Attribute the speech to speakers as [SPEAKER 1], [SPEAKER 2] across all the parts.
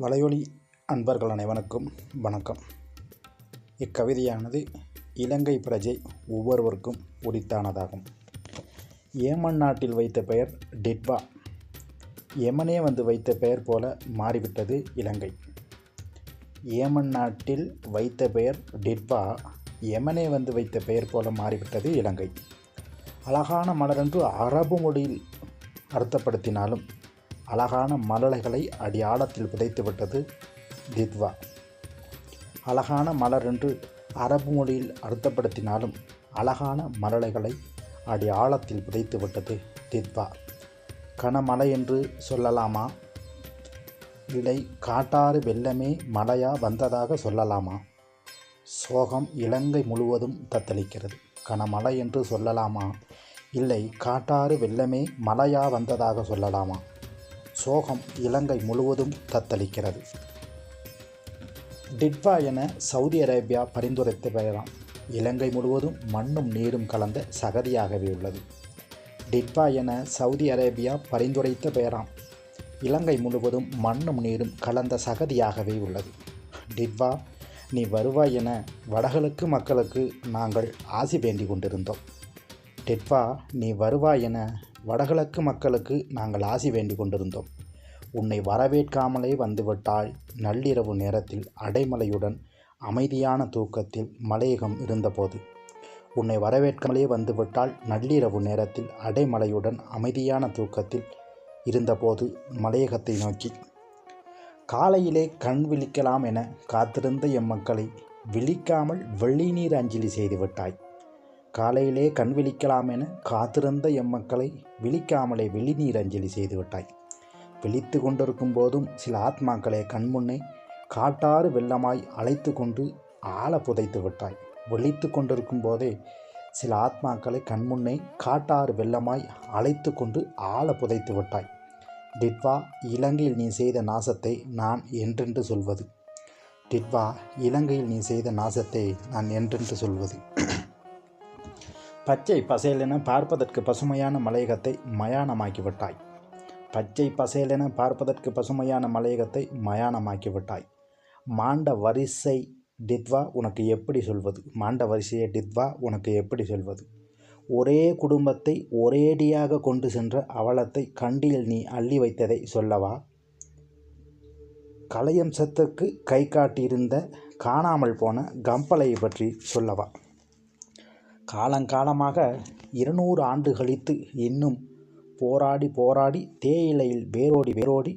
[SPEAKER 1] வலையொலி அன்பர்கள் அனைவனுக்கும் வணக்கம். இக்கவிதையானது இலங்கை பிரஜை ஒவ்வொருவருக்கும் உரித்தானதாகும். ஏமன் நாட்டில் வைத்த பெயர் டிட்வா. ஏமனே வந்து வைத்த பெயர் போல மாறிவிட்டது இலங்கை. ஏமன் நாட்டில் வைத்த பெயர் டிட்வா எமனே வந்து வைத்த பெயர் போல மாறிவிட்டது இலங்கை. அழகான மலரென்று அரபு மொழியில் அர்த்தப்படுத்தினாலும் அழகான மலர்களை அடி ஆழத்தில் புதைத்து விட்டது தித்வா. அழகான மலர் என்று அரபு மொழியில் அர்த்தப்படுத்தினாலும் அழகான மலர்களை அடி ஆழத்தில் புதைத்து விட்டது தித்வா. கனமலை என்று சொல்லலாமா? இல்லை காட்டாறு வெள்ளமே மழையா வந்ததாக சொல்லலாமா? சோகம் இலங்கை முழுவதும் தத்தளிக்கிறது. கனமழை என்று சொல்லலாமா? இல்லை காட்டாறு வெள்ளமே மழையா வந்ததாக சொல்லலாமா? சோகம் இலங்கை முழுவதும் தத்தளிக்கிறது. டிட்வா என சவுதி அரேபியா பரிந்துரைத்து பெயராம் இலங்கை முழுவதும் மண்ணும் நீரும் கலந்த சகதியாகவே உள்ளது. டிட்வா என சவுதி அரேபியா பரிந்துரைத்த பெயராம் இலங்கை முழுவதும் மண்ணும் நீரும் கலந்த சகதியாகவே உள்ளது. டிட்வா நீ வருவாய் என வடகிழக்கு மக்களுக்கு நாங்கள் ஆசி வேண்டி கொண்டிருந்தோம். டிட்வா நீ வருவாய் என வடகிழக்கு மக்களுக்கு நாங்கள் ஆசி வேண்டி கொண்டிருந்தோம். உன்னை வரவேற்காமலே வந்துவிட்டால் நள்ளிரவு நேரத்தில் அடைமலையுடன் அமைதியான தூக்கத்தில் மலையகம் இருந்தபோது உன்னை வரவேற்காமலே வந்துவிட்டால் நள்ளிரவு நேரத்தில் அடைமலையுடன் அமைதியான தூக்கத்தில் இருந்தபோது மலையகத்தை நோக்கி காலையிலே கண் விழிக்கலாம் என காத்திருந்த எம்மக்களை விழிக்காமல் வெள்ளிநீர் அஞ்சலி செய்துவிட்டாய் காலையிலே கண் விழிக்கலாம் என காத்திருந்த எம்மக்களை விழிக்காமலே வெளிநீர் அஞ்சலி செய்துவிட்டாய் விழித்து கொண்டிருக்கும் போதும் சில ஆத்மாக்களை கண்முன்னே காட்டாறு வெள்ளமாய் அழைத்து கொண்டு ஆழ புதைத்து விட்டாய். விழித்து கொண்டிருக்கும் போதே சில ஆத்மாக்களை கண்முன்னே காட்டாறு வெள்ளமாய் அழைத்து கொண்டு ஆழ புதைத்து விட்டாய். டிட்வா இலங்கையில் நீ செய்த நாசத்தை நான் என்றென்று சொல்வது. டிட்வா இலங்கையில் நீ செய்த நாசத்தை நான் என்றென்று சொல்வது. பச்சை பசேலென பார்ப்பதற்கு பசுமையான மலையகத்தை மயானமாக்கி விட்டாய். பச்சை பசேலென பார்ப்பதற்கு பசுமையான மலையகத்தை மயானமாக்கி விட்டாய் மாண்ட வரிசை டித்வா உனக்கு எப்படி சொல்வது? மாண்ட வரிசையை டித்வா உனக்கு எப்படி சொல்வது? ஒரே குடும்பத்தை ஒரேடியாக கொண்டு சென்ற அவலத்தை கண்டியில் நீ அள்ளி வைத்ததை சொல்லவா? கலையம்சத்துக்கு கை காட்டியிருந்த காணாமல் போன கம்பலையை பற்றி சொல்லவா? காலங்காலமாக இருநூறு ஆண்டு கழித்து இன்னும் போராடி போராடி தேயிலையில் வேரோடி வேரோடி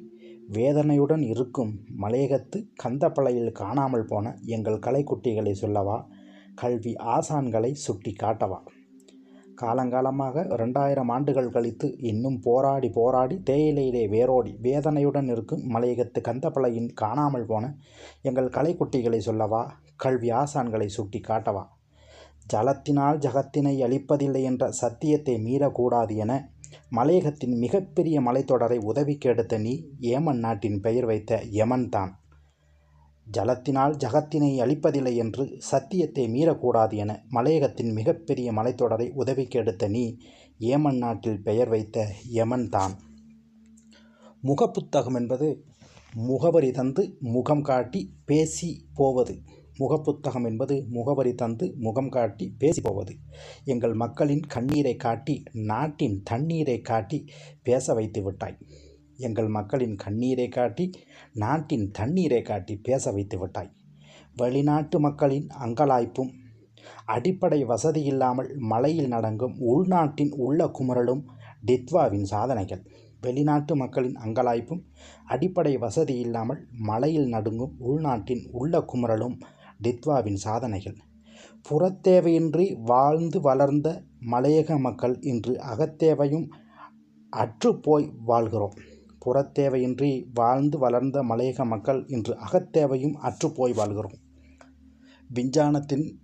[SPEAKER 1] வேதனையுடன் இருக்கும் மலையகத்து கந்தப்பளையில் காணாமல் போன எங்கள் கலைக்குட்டிகளை சொல்லவா? கல்வி ஆசான்களை சுட்டி காட்டவா? காலங்காலமாக ரெண்டாயிரம் ஆண்டுகள் கழித்து இன்னும் போராடி போராடி தேயிலையிலே வேரோடி வேதனையுடன் இருக்கும் மலையகத்து கந்தப்பளையின் காணாமல் போன எங்கள் கலைக்குட்டிகளை சொல்லவா? கல்வி ஆசான்களை சுட்டி காட்டவா? ஜலத்தினால் ஜகத்தினை அழிப்பதில்லை என்ற சத்தியத்தை மீறக்கூடாது என மலையகத்தின் மிகப்பெரிய மலைத்தொடரை உதவிக்கு எடுத்த நீ ஏமன் நாட்டின் பெயர் வைத்த யமன் தான். ஜலத்தினால் ஜகத்தினை அழிப்பதில்லை என்று சத்தியத்தை மீறக்கூடாது என மலையகத்தின் மிகப்பெரிய மலைத்தொடரை உதவிக்கு எடுத்த நீ ஏமன் நாட்டில் பெயர் வைத்த யமன் தான். முகப்புத்தகம் என்பது முகவரி தந்து முகம் காட்டி பேசி போவது. முகப்புத்தகம் என்பது முகவரி தந்து முகம் காட்டி பேசி போவது எங்கள் மக்களின் கண்ணீரை காட்டி நாட்டின் தண்ணீரை காட்டி பேச வைத்து விட்டாய். எங்கள் மக்களின் கண்ணீரை காட்டி நாட்டின் தண்ணீரை காட்டி பேச வைத்து விட்டாய். வெளிநாட்டு மக்களின் அங்கலாய்ப்பும் அடிப்படை வசதி இல்லாமல் மலையில் நடங்கும் உள்நாட்டின் உள்ள குமரலும் டித்வாவின் சாதனைகள். வெளிநாட்டு மக்களின் அங்கலாய்ப்பும் அடிப்படை வசதி இல்லாமல் மலையில் நடுங்கும் உள்நாட்டின் உள்ள குமரலும் டித்வாவின் சாதனைகள். புறத்தேவையின்றி வாழ்ந்து வளர்ந்த மலையக மக்கள் இன்று அகத்தேவையும் அற்றுப்போய் வாழ்கிறோம். புறத்தேவையின்றி வாழ்ந்து வளர்ந்த மலையக மக்கள் இன்று அகத்தேவையும் அற்றுப்போய் வாழ்கிறோம். விஞ்ஞானத்தின்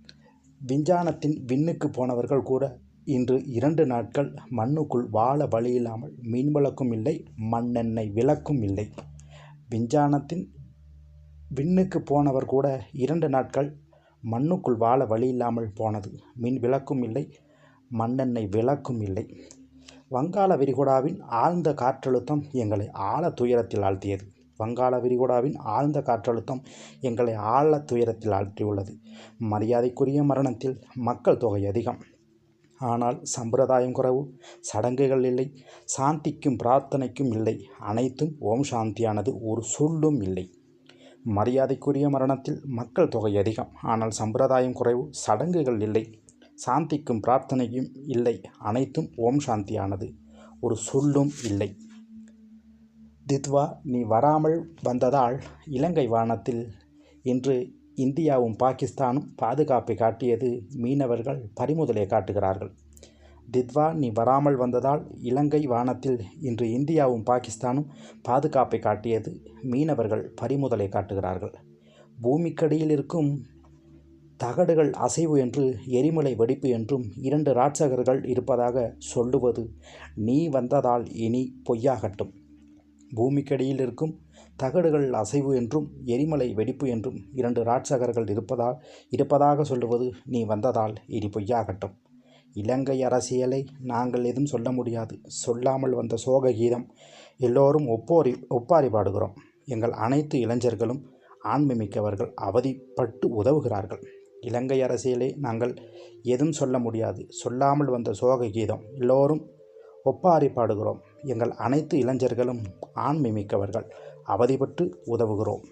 [SPEAKER 1] விஞ்ஞானத்தின் விண்ணுக்கு போனவர்கள் கூட இன்று இரண்டு நாட்கள் மண்ணுக்குள் வாழ வழியில்லாமல் மீன் விளக்கும் இல்லை மண்ணெண்ணெய் விளக்கும் இல்லை. விஞ்ஞானத்தின் விண்ணுக்கு போனவர் கூட இரண்டு நாட்கள் மண்ணுக்குள் வாழ வழி இல்லாமல் போனது. மின் விளக்கும் இல்லை மண்ணெண்ணெய் விளக்கும் இல்லை. வங்காள விரிகுடாவின் ஆழ்ந்த காற்றழுத்தம் எங்களை ஆழ துயரத்தில் ஆழ்த்தியது. வங்காள விரிகுடாவின் ஆழ்ந்த காற்றழுத்தம் எங்களை ஆழ துயரத்தில் ஆழ்த்தியுள்ளது. மரியாதைக்குரிய மரணத்தில் மக்கள் தொகை அதிகம். ஆனால் சம்பிரதாயம் குறைவு சடங்குகள் இல்லை சாந்திக்கும் பிரார்த்தனைக்கும் இல்லை. அனைத்தும் ஓம் சாந்தியானது ஒரு சொல்லும் இல்லை. மரியாதைக்குரிய மரணத்தில் மக்கள் தொகை அதிகம். ஆனால் சம்பிரதாயம் குறைவு சடங்குகள் இல்லை. சாந்திக்கும் பிரார்த்தனையும் இல்லை. அனைத்தும் ஓம் சாந்தியானது. ஒரு சொல்லும் இல்லை. தித்வா நீ வராமல் வந்ததால் இலங்கை வானத்தில் இன்று இந்தியாவும் பாகிஸ்தானும் பாதுகாப்பை காட்டியது மீனவர்கள் பறிமுதலை காட்டுகிறார்கள். தித்வா நீ வராமல் வந்ததால் இலங்கை வானத்தில் இன்று இந்தியாவும் பாகிஸ்தானும் பாதுகாப்பை காட்டியது மீனவர்கள் பறிமுதலை காட்டுகிறார்கள். பூமிக்கடியில் இருக்கும் தகடுகள் அசைவு என்று எரிமலை வெடிப்பு என்றும் இரண்டு ராட்சகர்கள் இருப்பதாக சொல்லுவது நீ வந்ததால் இனி பொய்யாகட்டும். பூமிக்கடியில் இருக்கும் தகடுகள் அசைவு என்றும் எரிமலை வெடிப்பு என்றும் இரண்டு ராட்சகர்கள் இருப்பதால் இருப்பதாக சொல்லுவது நீ வந்ததால் இனி பொய்யாகட்டும். இலங்கை அரசியலை நாங்கள் எதுவும் சொல்ல முடியாது. சொல்லாமல் வந்த சோக கீதம் எல்லோரும் ஒப்போரி ஒப்பாரி பாடுகிறோம். எங்கள் அனைத்து இளைஞர்களும் ஆண்மை மிக்கவர்கள் அவதிப்பட்டு உதவுகிறார்கள். இலங்கை அரசியலை நாங்கள் எதுவும் சொல்ல முடியாது. சொல்லாமல் வந்த சோக கீதம் எல்லோரும் ஒப்பாரி பாடுகிறோம். எங்கள் அனைத்து இளைஞர்களும் ஆண்மை மிக்கவர்கள் அவதிப்பட்டு உதவுகிறோம்.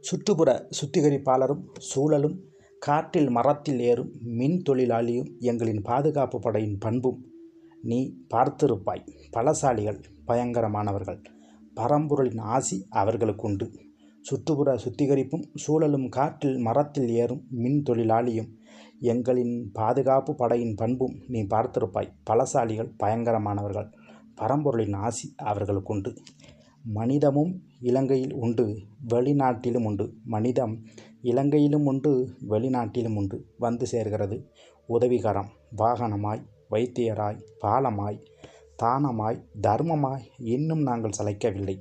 [SPEAKER 1] சுற்றுப்புற சுத்திகரிப்பாளரும் சூழலும் காற்றில் மரத்தில் ஏறும் மின் தொழிலாளியும் எங்களின் பாதுகாப்பு படையின் பண்பும். நீ பார்த்திருப்பாய். பலசாலிகள் பயங்கரமானவர்கள். பரம்பொருளின் ஆசி அவர்களுக்குண்டு சுற்றுப்புற சுத்திகரிப்பும் சூழலும் காற்றில் மரத்தில் ஏறும் மின் தொழிலாளியும் எங்களின் பாதுகாப்பு படையின் பண்பும் நீ பார்த்திருப்பாய். பலசாலிகள் பயங்கரமானவர்கள். பரம்பொருளின் ஆசி அவர்களுக்குண்டு மனிதமும் இலங்கையில் உண்டு வெளிநாட்டிலும் உண்டு. மனிதம் இலங்கையிலும் உண்டு வெளிநாட்டிலும் உண்டு. வந்து சேர்கிறது. உதவிகரம் வாகனமாய் வைத்தியராய் பாலமாய் தானமாய் தர்மமாய் இன்னும் நாங்கள் சளைக்கவில்லை.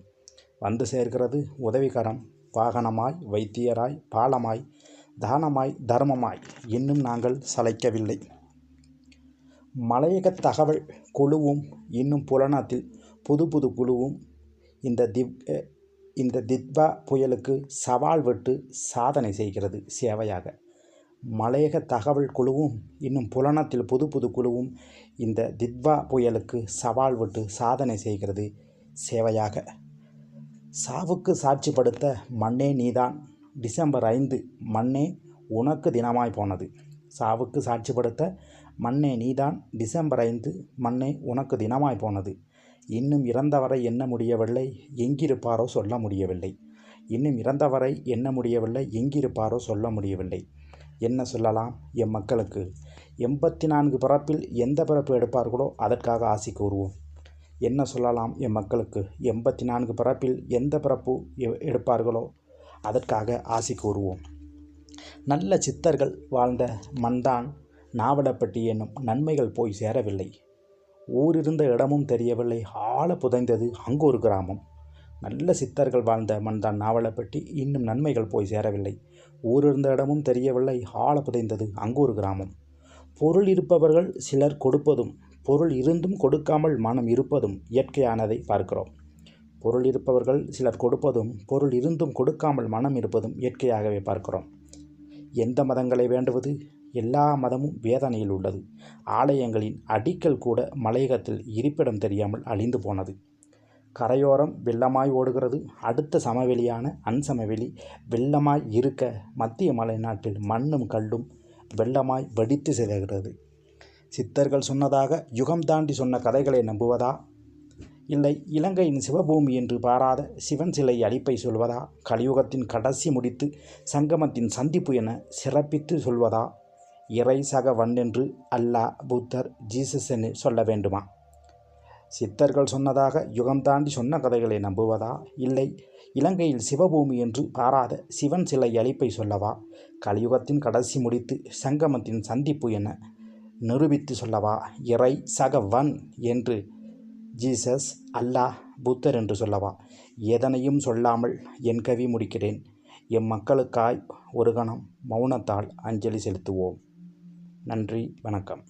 [SPEAKER 1] வந்து சேர்கிறது. உதவிகரம் வாகனமாய் வைத்தியராய் பாலமாய் தானமாய் தர்மமாய் இன்னும் நாங்கள் சளைக்கவில்லை. மலையக தகவல் குழுவும் இன்னும் புலனத்தில் புது புது குழுவும் இந்த திவ் இந்த தித்வா புயலுக்கு சவால் விட்டு சாதனை செய்கிறது சேவையாக. மலையக தகவல் குழுவும் இன்னும் புலனத்தில் புது புது குழுவும் இந்த தித்வா புயலுக்கு சவால் விட்டு சாதனை செய்கிறது சேவையாக. சாவுக்கு சாட்சிப்படுத்த மண்ணே நீதான். டிசம்பர் ஐந்து மண்ணே உனக்கு தினமாய் போனது. சாவுக்கு சாட்சிப்படுத்த மண்ணே நீதான். டிசம்பர் ஐந்து மண்ணே உனக்கு தினமாய் போனது. இன்னும் இறந்தவரை எண்ண முடியவில்லை? எங்கிருப்பாரோ சொல்ல முடியவில்லை. இன்னும் இறந்தவரை எண்ண முடியவில்லை? எங்கிருப்பாரோ சொல்ல முடியவில்லை. என்ன சொல்லலாம் எம் மக்களுக்கு? எண்பத்தி நான்கு பிறப்பில் எந்த பிறப்பு எடுப்பார்களோ அதற்காக ஆசி கூறுவோம். என்ன சொல்லலாம் எம் மக்களுக்கு? எண்பத்தி நான்கு பிறப்பில் எந்த பிறப்பு எடுப்பார்களோ அதற்காக ஆசி கூறுவோம். நல்ல சித்தர்கள் வாழ்ந்த மண்தான் நாவலப்பட்டி என்னும் நன்மைகள் போய் சேரவில்லை. ஊர் இருந்த இடமும் தெரியவில்லை. ஆழ புதைந்தது அங்கு ஒரு கிராமம். நல்ல சித்தர்கள் வாழ்ந்த மண்தான் நாவலப்பட்டி. இன்னும் நன்மைகள் போய் சேரவில்லை. ஊர் இருந்த இடமும் தெரியவில்லை. ஆழ புதைந்தது அங்கு ஒரு கிராமம். பொருள் இருப்பவர்கள் சிலர் கொடுப்பதும் பொருள் இருந்தும் கொடுக்காமல் மனம் இருப்பதும் இயற்கையானதை பார்க்கிறோம். பொருள் இருப்பவர்கள் சிலர் கொடுப்பதும் பொருள் இருந்தும் கொடுக்காமல் மனம் இருப்பதும் இயற்கையாகவே பார்க்கிறோம். எந்த மதங்களை வேண்டுவது? எல்லா மதமும் வேதனையில் உள்ளது. ஆலயங்களின் அடிக்கல் கூட மலையகத்தில் இருப்பிடம் தெரியாமல் அழிந்து போனது. கரையோரம் வெள்ளமாய் ஓடுகிறது. அடுத்த சமவெளியான அன்சமவெளி வெள்ளமாய் இருக்க மத்திய மலைநாட்டில் மண்ணும் கல்லும் வெள்ளமாய் வெடித்து சிதைகிறது சித்தர்கள் சொன்னதாக யுகம் தாண்டி சொன்ன கதைகளை நம்புவதா? இல்லை இலங்கையின் சிவபூமி என்று பாராத சிவன் சிலை அழிப்பை சொல்வதா? கலியுகத்தின் கடைசி முடித்து சங்கமத்தின் சந்திப்பு என சிறப்பித்து சொல்வதா? இறை சக என்று அல்லாஹ் புத்தர் ஜீசஸ் என்று சொல்ல வேண்டுமா? சித்தர்கள் சொன்னதாக யுகம் தாண்டி சொன்ன கதைகளை நம்புவதா? இல்லை இலங்கையில் சிவபூமி என்று பாராத சிவன் சிலை அழிப்பை சொல்லவா? கலியுகத்தின் கடைசி முடித்து சங்கமத்தின் சந்திப்பு என நிரூபித்து சொல்லவா? இறை சக வன் என்று ஜீசஸ் அல்லாஹ் புத்தர் என்று சொல்லவா? எதனையும் சொல்லாமல் என் கவி முடிக்கிறேன். எம் மக்களுக்காய் ஒரு கணம் மௌனத்தால் அஞ்சலி செலுத்துவோம். நன்றி வணக்கம்.